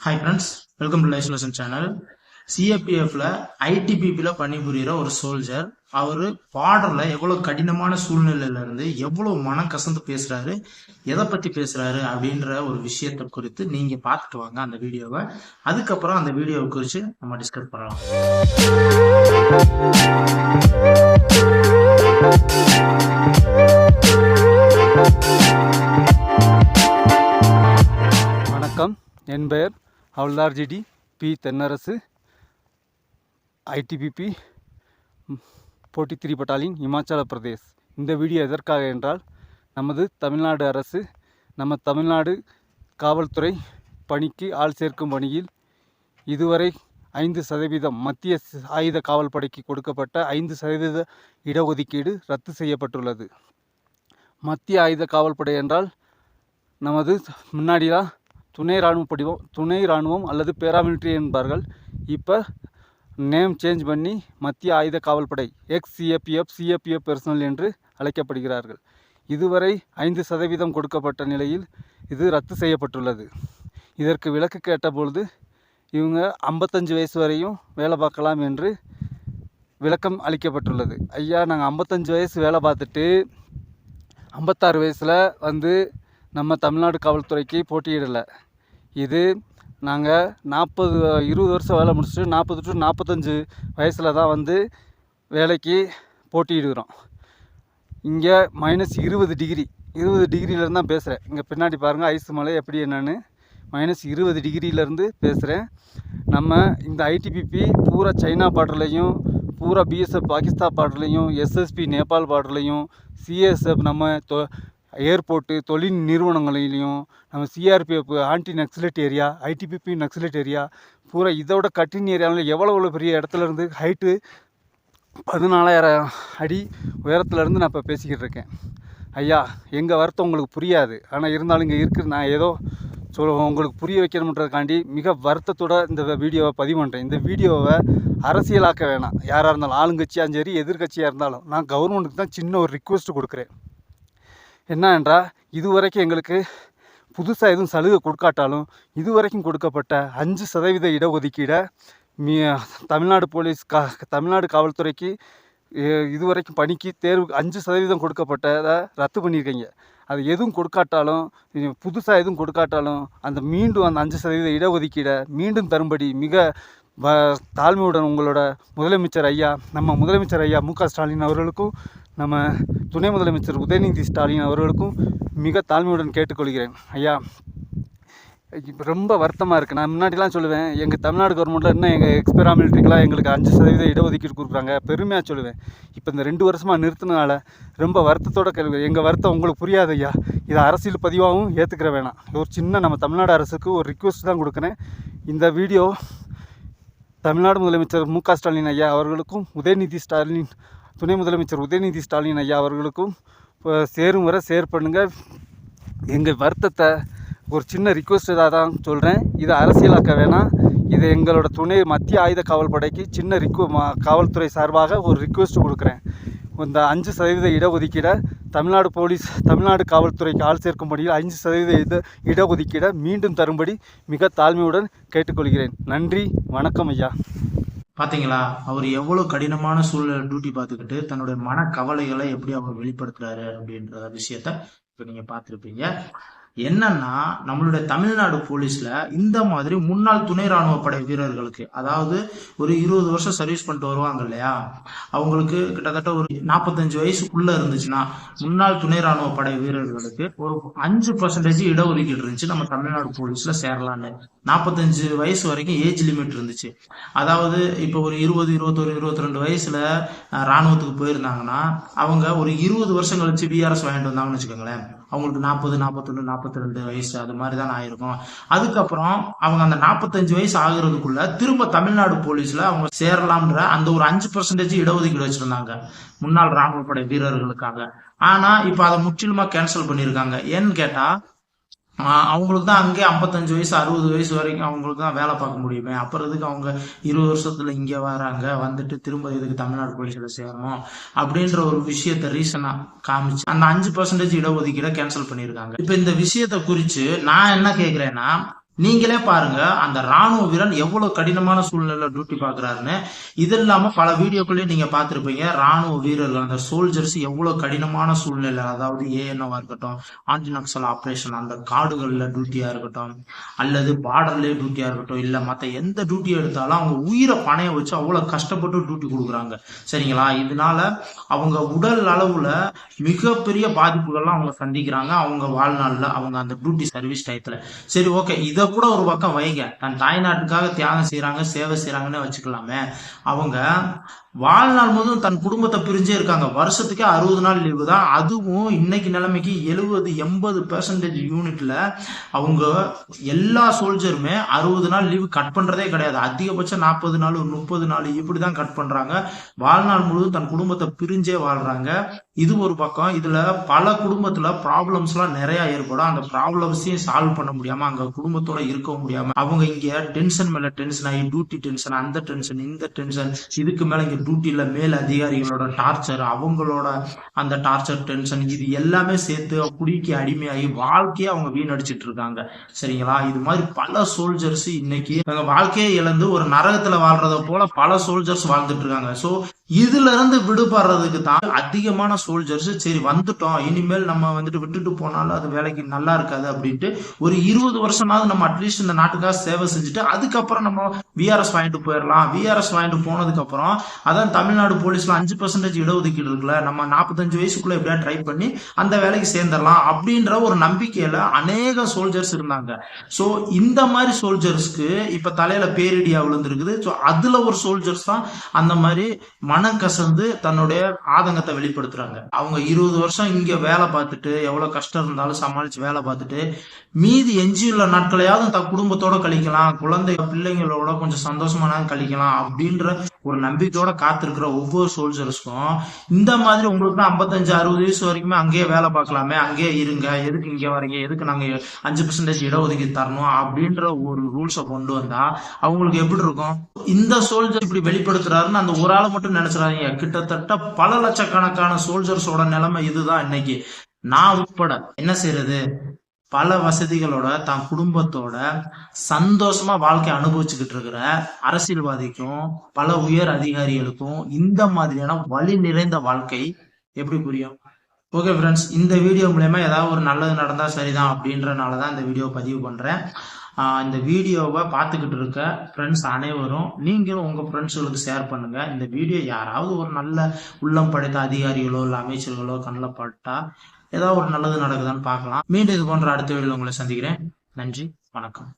Hi friends welcome to life lesson channel சிஏபிஎஃப்ல ஐடிபிபியில் பணிபுரிகிற ஒரு சோல்ஜர் அவர் பாடரில் எவ்வளோ கடினமான சூழ்நிலையிலேருந்து எவ்வளோ மனம் கசந்து பேசுகிறாரு எதை பற்றி பேசுகிறாரு அப்படின்ற ஒரு விஷயத்தை குறித்து நீங்கள் பார்த்துட்டு வாங்க அந்த வீடியோவை. அதுக்கப்புறம் அந்த வீடியோவை குறித்து நம்ம டிஸ்கஸ் பண்ணலாம். வணக்கம். என் பெயர் ஹவுல்தார் GD P Thennarasu ITBP forty three battalion Himachal Pradesh. இந்த வீடியோ எதற்காக என்றால் நமது தமிழ்நாடு அரசு நம்ம தமிழ்நாடு காவல்துறை பணிக்கு ஆள் சேர்க்கும் பணியில் இதுவரை ஐந்து சதவீதம் மத்திய ஆயுத காவல் படைக்கு கொடுக்கப்பட்ட ஐந்து சதவீத இடஒதுக்கீடு ரத்து செய்யப்பட்டுள்ளது. மத்திய ஆயுத காவல் படை என்றால் நமது முன்னாடிலாம் துணை இராணுவ படிவம் துணை இராணுவம் அல்லது பேராமிலிட்ரி என்பார்கள். இப்போ நேம் சேஞ்ச் பண்ணி மத்திய ஆயுத காவல்படை எக்ஸ் சிஏபிஎஃப் சிஏபிஎஃப் பெர்சனல் என்று அழைக்கப்படுகிறார்கள். இதுவரை ஐந்து சதவீதம் கொடுக்கப்பட்ட நிலையில் இது ரத்து செய்யப்பட்டுள்ளது. இதற்கு விலக்கு கேட்டபொழுது இவங்க ஐம்பத்தஞ்சு வயசு வரையும் வேலை பார்க்கலாம் என்று விளக்கம் அளிக்கப்பட்டுள்ளது. ஐயா நாங்கள் ஐம்பத்தஞ்சு வயசு வேலை பார்த்துட்டு ஐம்பத்தாறு வயசில் வந்து நம்ம தமிழ்நாடு காவல்துறைக்கு போட்டியிடலை. இது நாங்கள் நாற்பது இருபது வருஷம் வேலை முடிச்சுட்டு நாற்பது டு நாற்பத்தஞ்சு வயசில் தான் வந்து வேலைக்கு போட்டியிடுகிறோம். இங்கே மைனஸ் இருபது டிகிரி இருபது டிகிரியிலேருந்து தான் பேசுகிறேன் இங்கே பின்னாடி பாருங்கள் ஐஸ் மலை எப்படி என்னன்னு. மைனஸ் இருபது டிகிரியிலேருந்து பேசுகிறேன் நம்ம இந்த ஐடிபிபி பூரா சைனா பார்டர்லேயும் பூரா பிஎஸ்எஃப் பாகிஸ்தான் பார்டர்லேயும் எஸ்எஸ்பி நேபாள் பார்டர்லேயும் சிஎஸ்எஃப் நம்ம தொ ஏர்போர்ட்டு தொழில் நிறுவனங்களிலையும் நம்ம CRPF anti naxalite area ITBP naxalite area பூரா இதோட கட்டின் ஏரியாவில் எவ்வளோ எவ்வளோ பெரிய இடத்துல இருந்து ஹைட்டு பதினாலாயிரம் அடி உயரத்துலேருந்து நான் இப்போ பேசிக்கிட்டு இருக்கேன். ஐயா எங்கள் வருத்தம் உங்களுக்கு புரியாது. ஆனால் இருந்தாலும் இங்கே இருக்கிற நான் ஏதோ சொல் உங்களுக்கு புரிய வைக்கணுன்றதுக்காண்டி மிக வருத்தத்தோட இந்த வீடியோவை பதிவு பண்ணுறேன் இந்த வீடியோவை அரசியலாக்க வேணாம். யாராக இருந்தாலும் ஆளுங்கட்சியாக சரி எதிர்கட்சியாக இருந்தாலும் நான் கவர்மெண்ட்டுக்கு தான் சின்ன ஒரு ரிக்வெஸ்ட் கொடுக்குறேன். என்ன என்றால் இதுவரைக்கும் எங்களுக்கு புதுசாக எதுவும் சலுகை கொடுக்காட்டாலும் இதுவரைக்கும் கொடுக்கப்பட்ட அஞ்சு சதவீத இடஒதுக்கீடை மீ தமிழ்நாடு போலீஸ் கா தமிழ்நாடு காவல்துறைக்கு இதுவரைக்கும் பணிக்கு தேர்வு அஞ்சு சதவீதம் கொடுக்கப்பட்டதை ரத்து பண்ணியிருக்கீங்க. அது எதுவும் கொடுக்காட்டாலும் புதுசாக எதுவும் கொடுக்காட்டாலும் அந்த மீண்டும் அந்த அஞ்சு சதவீத இடஒதுக்கீடை மீண்டும் தரும்படி மிக வ தாழ்மையுடன் உங்களோட முதலமைச்சர் ஐயா நம்ம முதலமைச்சர் ஐயா மு க ஸ்டாலின் அவர்களுக்கும் நம்ம துணை முதலமைச்சர் உதயநிதி ஸ்டாலின் அவர்களுக்கும் மிக தாழ்மையுடன் கேட்டுக்கொள்கிறேன். ஐயா ரொம்ப வருத்தமாக இருக்குது நான் முன்னாடிலாம் சொல்லுவேன் எங்கள் தமிழ்நாடு கவர்மெண்ட்டில் இன்னும் எங்கள் எக்ஸ்பெரா மிலிட்ரிக்கெலாம் எங்களுக்கு அஞ்சு சதவீத இடஒதுக்கீடு கொடுக்குறாங்க? பெருமையாக சொல்லுவேன். இப்போ இந்த ரெண்டு வருஷமாக நிறுத்தினால ரொம்ப வருத்தத்தோட கேள்வி எங்கள் வருத்தம் உங்களுக்கு புரியாது ஐயா. இதை அரசியல் பதிவாகவும் ஏற்றுக்கிற வேணாம். ஒரு சின்ன நம்ம தமிழ்நாடு அரசுக்கு ஒரு ரிக்வெஸ்ட் தான் கொடுக்குறேன். இந்த வீடியோ தமிழ்நாடு முதலமைச்சர் மு க ஸ்டாலின் ஐயா அவர்களுக்கும் உதயநிதி ஸ்டாலின் துணை முதலமைச்சர் உதயநிதி ஸ்டாலின் ஐயா அவர்களுக்கும் இப்போ சேரும் வரை ஷேர் பண்ணுங்கள் எங்கள் வருத்தத்தை ஒரு சின்ன ரிக்வெஸ்ட்டாக தான் சொல்கிறேன் இதை அரசியலாக்க வேணாம். இது எங்களோட துணை மத்திய ஆயுத காவல் படைக்கு சின்ன ரிக்வ மா- காவல்துறை சார்பாக ஒரு ரிக்வெஸ்ட் கொடுக்குறேன். இந்த அஞ்சு சதவீத இடஒதுக்கீடை தமிழ்நாடு போலீஸ் தமிழ்நாடு காவல்துறைக்கு ஆள் சேர்க்கும்படியில் அஞ்சு சதவீத இட இடஒதுக்கீடை மீண்டும் தரும்படி மிக தாழ்மையுடன் கேட்டுக்கொள்கிறேன். நன்றி வணக்கம் ஐயா. பாத்தீங்களா? அவர் எவ்வளவு கடினமான சூழ்நிலை டியூட்டி பார்த்துக்கிட்டு தன்னுடைய மன கவலைகளை எப்படி அவர் வெளிப்படுத்துறாரு அப்படின்ற விஷயத்த இப்ப நீங்க பார்த்திருப்பீங்க. என்னன்னா நம்மளுடைய தமிழ்நாடு போலீஸ்ல இந்த மாதிரி முன்னாள் துணை ராணுவ படை வீரர்களுக்கு அதாவது ஒரு இருபது வருஷம் சர்வீஸ் பண்ணிட்டு வருவாங்க இல்லையா? அவங்களுக்கு கிட்டத்தட்ட ஒரு நாற்பத்தஞ்சு வயசுக்குள்ள இருந்துச்சுன்னா முன்னாள் துணை ராணுவ படை வீரர்களுக்கு ஒரு அஞ்சு பர்சன்டேஜ் இடஒதுக்கீடு இருந்துச்சு நம்ம தமிழ்நாடு போலீஸ்ல சேரலான்னு. நாற்பத்தஞ்சு வயசு வரைக்கும் ஏஜ் லிமிட் இருந்துச்சு. அதாவது இப்போ ஒரு இருபது இருபத்தொரு இருபத்தி ரெண்டு வயசுல ராணுவத்துக்கு போயிருந்தாங்கன்னா அவங்க ஒரு இருபது வருஷம் கழிச்சு விஆர்எஸ் வாங்கிட்டு வந்தாங்கன்னு வச்சுக்கோங்களேன். அவங்களுக்கு நாற்பது நாற்பத்தொன்று நாற்பத்தி ரெண்டு வயசு அது மாதிரி தான் ஆயிருக்கும். அதுக்கப்புறம் அவங்க அந்த நாற்பத்தஞ்சு வயசு ஆகுறதுக்குள்ள திரும்ப தமிழ்நாடு போலீஸ்ல அவங்க சேரலாம்ன்ற அந்த ஒரு அஞ்சு பர்சன்டேஜ் இடஒதுக்கீடு வச்சிருந்தாங்க. முன்னாள் ராணுவ படை வீரர்களுக்காக. ஆனா இப்ப அதை முற்றிலுமா கேன்சல் பண்ணியிருக்காங்க. ஏன்னு கேட்டா அவங்களுக்கு தான் அங்கே ஐம்பத்தஞ்சு வயசு அறுபது வயசு வரைக்கும் அவங்களுக்கு தான் வேலை பார்க்க முடியுமே. அப்புறம் இதுக்கு அவங்க இருபது வருஷத்துல இங்க வராங்க வந்துட்டு திரும்ப இதுக்கு தமிழ்நாடு போலீஸில் சேரணும் அப்படின்ற ஒரு விஷயத்த ரீசனாக காமிச்சு அந்த அஞ்சு பர்சன்டேஜ் இடஒதுக்கீடை கேன்சல் பண்ணியிருக்காங்க. இப்ப இந்த விஷயத்தை குறிச்சு நான் என்ன கேட்குறேன்னா நீங்களே பாருங்க அந்த ராணுவ வீரன் எவ்வளவு கடினமான சூழ்நிலையில டியூட்டி பாக்குறாருன்னு இது இல்லாம பல வீடியோக்குள்ளயும் நீங்க பாத்திருப்பீங்க ராணுவ வீரர்கள் அந்த சோல்ஜர்ஸ் எவ்வளவு கடினமான சூழ்நிலை. அதாவது ஏஎன்ஓவா இருக்கட்டும் ஆன்டி ஆபரேஷன் அந்த காடுகள்ல டியூட்டியா இருக்கட்டும் அல்லது பார்டர்லயே டியூட்டியா இருக்கட்டும் இல்ல மத்த எந்த டியூட்டி எடுத்தாலும் அவங்க உயிரை பணைய வச்சு அவ்வளவு கஷ்டப்பட்டு டியூட்டி கொடுக்குறாங்க. சரிங்களா? இதனால அவங்க உடல் அளவுல மிகப்பெரிய பாதிப்புகள்லாம் அவங்க சந்திக்கிறாங்க. அவங்க வாழ்நாள்ல அவங்க அந்த டியூட்டி சர்வீஸ் டயத்துல சரி ஓகே இதை கூட ஒரு பக்கம் வைங்க. தன் தாய்நாட்டுக்காக தியாகம் செய்றாங்க சேவை செய்றாங்கன்னு வச்சுக்கலாமே. அவங்க வாழ்நாள் முழுவதும் தன் குடும்பத்தை பிரிஞ்சே இருக்காங்க. வருஷத்துக்கே அறுபது நாள் லீவு தான். அதுவும் இன்னைக்கு நிலைமைக்கு எழுபது எண்பது பெர்சன்டேஜ் யூனிட்ல அவங்க எல்லா சோல்ஜருமே அறுபது நாள் லீவு கட் பண்றதே கிடையாது. அதிகபட்சம் நாற்பது நாள் முப்பது நாள் இப்படிதான் கட் பண்றாங்க. வாழ்நாள் முழுவதும் தன் குடும்பத்தை பிரிஞ்சே வாழ்றாங்க. இது ஒரு பக்கம். இதுல பல குடும்பத்துல ப்ராப்ளம்ஸ் எல்லாம் நிறைய ஏற்படும். அந்த ப்ராப்ளம்ஸையும் சால்வ் பண்ண முடியாம அங்க குடும்பத்தோட இருக்க முடியாம அவங்க இங்க டென்ஷன் மேல டென்ஷன் ஆகி டியூட்டி டென்ஷன் அந்த டென்ஷன் இந்த டென்ஷன் இதுக்கு மேல இங்க டியூட்டியில் மேல் அதிகாரிகளோட டார்ச்சர் அவங்களோட அந்த டார்ச்சர் டென்ஷன் இது எல்லாமே சேர்த்து குடிக்கு அடிமையாகி வாழ்க்கையை அவங்க வீணடிச்சிட்டு இருக்காங்க. சரிங்களா? இது மாதிரி பல சோல்ஜர்ஸ் இன்னைக்கு வாழ்க்கையை இழந்து ஒரு நரகத்துல வாழ்றத போல பல சோல்ஜர்ஸ் வாழ்ந்துட்டு இருக்காங்க. சோ இதுல இருந்து விடுபடுறதுக்கு தான் அதிகமான சோல்ஜர்ஸ் சரி வந்துட்டோம் இனிமேல் நம்ம வந்துட்டு விட்டுட்டு போனாலும் அது வேலைக்கு நல்லா இருக்காது அப்படின்ட்டு ஒரு இருபது வருஷமாவது நம்ம அட்லீஸ்ட் இந்த நாட்டுக்காக சேவை செஞ்சுட்டு அதுக்கப்புறம் நம்ம விஆர்எஸ் வாங்கிட்டு போயிடலாம். விஆர்எஸ் வாங்கிட்டு போனதுக்கு அப்புறம் அதான் தமிழ்நாடு போலீஸ்ல அஞ்சு பர்சன்டேஜ் இடஒதுக்கீடு இருக்குல்ல நம்ம நாற்பத்தஞ்சு வயசுக்குள்ள எப்படியா ட்ரை பண்ணி அந்த வேலைக்கு சேர்ந்துடலாம் அப்படின்ற ஒரு நம்பிக்கையில அநேக சோல்ஜர்ஸ் இருந்தாங்க. சோ இந்த மாதிரி சோல்ஜர்ஸ்க்கு இப்ப தலையில பேரிடியா விழுந்திருக்குது. ஸோ அதுல ஒரு சோல்ஜர்ஸ் தான் அந்த மாதிரி மனம் கசந்து தன்னுடைய ஆதங்கத்தை வெளிப்படுத்துறாங்க. அவங்க இருபது வருஷம் இங்க வேலை பார்த்துட்டு எவ்வளவு கஷ்டம் இருந்தாலும் சமாளிச்சு வேலை பார்த்துட்டு மீதி எஞ்சியுள்ள நாட்களையாவது தன் குடும்பத்தோட கழிக்கலாம் குழந்தை பிள்ளைங்களோட கொஞ்சம் சந்தோஷமா கழிக்கலாம் அப்படின்ற ஒரு நம்பிக்கையோட காத்திருக்கிற ஒவ்வொரு சோல்ஜர்ஸ்க்கும் இந்த மாதிரி உங்களுக்கு தான் ஐம்பத்தஞ்சு அறுபது வயசு வரைக்குமே அங்கேயே வேலை பார்க்கலாமே அங்கேயே இருங்க எதுக்கு இங்க வரீங்க எதுக்கு நாங்க அஞ்சு பர்சன்டேஜ் இடஒதுக்கி தரணும் அப்படின்ற ஒரு ரூல்ஸை கொண்டு வந்தா அவங்களுக்கு எப்படி இருக்கும்? இந்த சோல்ஜர் இப்படி வெளிப்படுத்துறாருன்னு அந்த ஒரு ஆளை மட்டும் நினைச்சிடாதீங்க. கிட்டத்தட்ட பல லட்சக்கணக்கான சோல்ஜர்ஸோட நிலைமை இதுதான் இன்னைக்கு. நான் உட்பட என்ன செய்யறது பல வசதிகளோட தான் குடும்பத்தோட சந்தோஷமா வாழ்க்கை அனுபவிச்சுக்கிட்டு இருக்கிற அரசியல்வாதிக்கும் பல உயர் அதிகாரிகளுக்கும் இந்த மாதிரியான வழி நிறைந்த வாழ்க்கை எப்படி புரியும்? ஓகே ஃப்ரெண்ட்ஸ் இந்த வீடியோ மூலயமா ஏதாவது ஒரு நல்லது நடந்தா சரிதான் அப்படின்றனால தான் இந்த வீடியோ பதிவு பண்றேன். இந்த வீடியோவை பார்த்துக்கிட்டு இருக்க ஃப்ரெண்ட்ஸ் அனைவரும் நீங்களும் உங்க ஃப்ரெண்ட்ஸுகளுக்கு ஷேர் பண்ணுங்க. இந்த வீடியோ யாராவது ஒரு நல்ல உள்ளம் படைத்த அதிகாரிகளோ இல்லை அமைச்சர்களோ கண்ணில் பட்டா ஏதாவது ஒரு நல்லது நடக்குதான்னு பார்க்கலாம். மீண்டும் இது போன்ற அடுத்த வீடியோவில் உங்களை சந்திக்கிறேன். நன்றி வணக்கம்.